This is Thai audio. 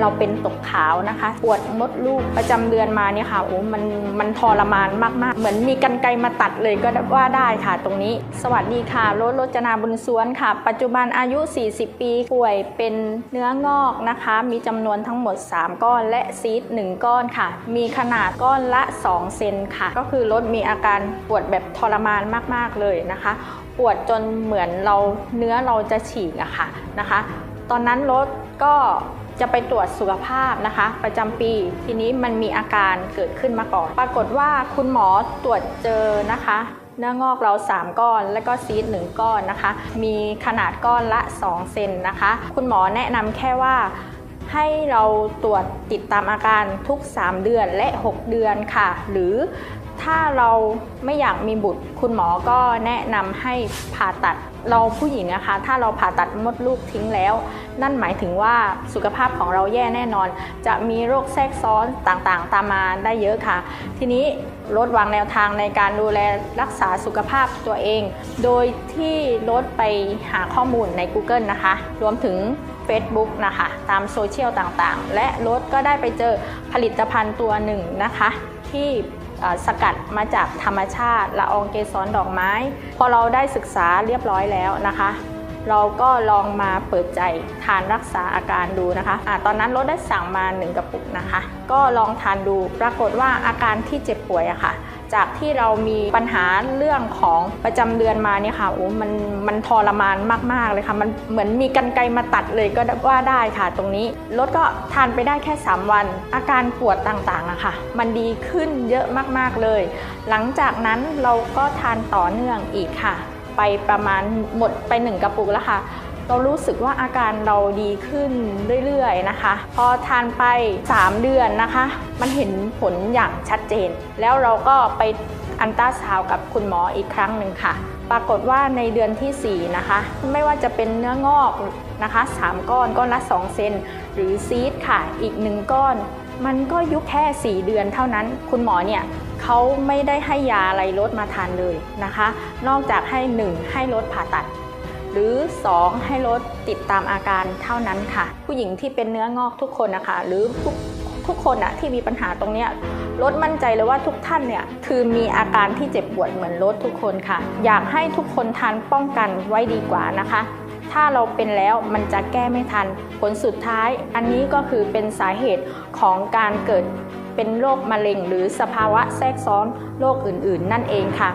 เราเป็นตกขาวนะคะ ปวดมดลูกประจำเดือนมาเนี่ยค่ะโอ้มันมันทรมานมากๆ เหมือนมีกันไกรมาตัดเลยก็ว่าได้ค่ะตรงนี้ สวัสดีค่ะรถรจนาบุญสวนค่ะ ปัจจุบันอายุ 40 ปีป่วยเป็นเนื้องอกนะคะ มีจำนวนทั้งหมด 3 ก้อนและซีด1ก้อนค่ะ มีขนาดก้อนละ 2 เซนค่ะ ก็คือรถมีอาการปวดแบบทรมานมากๆเลยนะคะ ปวดจนเหมือนเราเนื้อเราจะฉีกอะค่ะนะคะ ตอนนั้นรถก็ จะไปตรวจสุขภาพนะคะ ประจำปี ทีนี้มันมีอาการเกิดขึ้นมาก่อน ปรากฏว่าคุณหมอตรวจเจอนะคะ เนื้องอกเรา 3 ก้อน แล้วก็ซีด1ก้อนนะคะ มีขนาดก้อนละ 2 เซนนะคะ คุณหมอแนะนำแค่ว่าให้เราตรวจติดตามอาการทุก 3 เดือนและ 6 เดือนค่ะ หรือ ถ้าเราไม่อยากมีบุตร คุณหมอก็แนะนำให้ผ่าตัดเราผู้หญิงนะคะ ถ้าเราผ่าตัดมดลูกทิ้งแล้ว นั่นหมายถึงว่าสุขภาพของเราแย่แน่นอน จะมีโรคแทรกซ้อนต่างๆ ตามมาได้เยอะค่ะ ทีนี้ลดวางแนวทางในการดูแลรักษาสุขภาพตัวเอง โดยที่ลดไปหาข้อมูลใน Google นะคะ รวมถึง Facebook นะคะ ตามโซเชียลต่างๆ และรถก็ได้ไปเจอผลิตภัณฑ์ตัวหนึ่งนะคะ ที่ สกัดมาจากธรรมชาติละอองเกสรดอกไม้ พอเราได้ศึกษาเรียบร้อยแล้วนะคะ เราก็ลองมาเปิดใจทานรักษาอาการดูนะคะอะตอนนั้นรถได้สั่งมา 1 กระปุกนะคะ ก็ลองทานดูปรากฏว่าอาการที่เจ็บป่วยอะค่ะ จากที่เรามีปัญหาเรื่องของประจำเดือนมาเนี่ยค่ะโอ้มันมันทรมานมากๆเลยค่ะ มันเหมือนมีกันไกรมาตัดเลยก็ว่าได้ค่ะ ตรงนี้รถก็ทานไปได้แค่ 3 วัน อาการปวดต่างๆอะค่ะ มันดีขึ้นเยอะมากๆเลย หลังจากนั้นเราก็ทานต่อเนื่องอีกค่ะ ไปประมาณหมดไปหนึ่งกระปุกแล้วค่ะ เรารู้สึกว่าอาการเราดีขึ้นเรื่อยๆนะคะ พอทานไป 3 เดือนนะคะ มันเห็นผลอย่างชัดเจน แล้วเราก็ไปอันต้าซาวกับคุณหมออีกครั้งหนึ่งค่ะ ปรากฏว่าในเดือนทีสี่ 4 นะคะ ไม่ว่าจะเป็นเนื้องอกนะคะ 3 ก้อนก้อนละ 2 เซนหรือซีดค่ะ อีก 1 ก้อน มันก็ยุบแค่ 4 เดือนเท่านั้น คุณหมอเนี่ยเขาไม่ได้ให้ยาอะไรลดมาทานเลยนะคะ นอกจากให้ 1 ให้ลดผ่าตัด หรือ 2 ให้ลดติดตามอาการเท่านั้นค่ะ ผู้หญิงที่เป็นเนื้องอกทุกคนนะคะ หรือทุกทุกคนอะที่มีปัญหาตรงเนี้ยลดมั่นใจเลยว่าทุกท่านเนี่ยคือมีอาการที่เจ็บปวดเหมือนลดทุกคนค่ะ อยากให้ทุกคนทานป้องกันไว้ดีกว่านะคะ ถ้าเราเป็นแล้วมันจะแก้ไม่ทัน ผลสุดท้ายอันนี้ก็คือเป็นสาเหตุของการเกิดเป็นโรคมะเร็ง หรือสภาวะแทรกซ้อนโรคอื่น ๆ นั่นเองค่ะ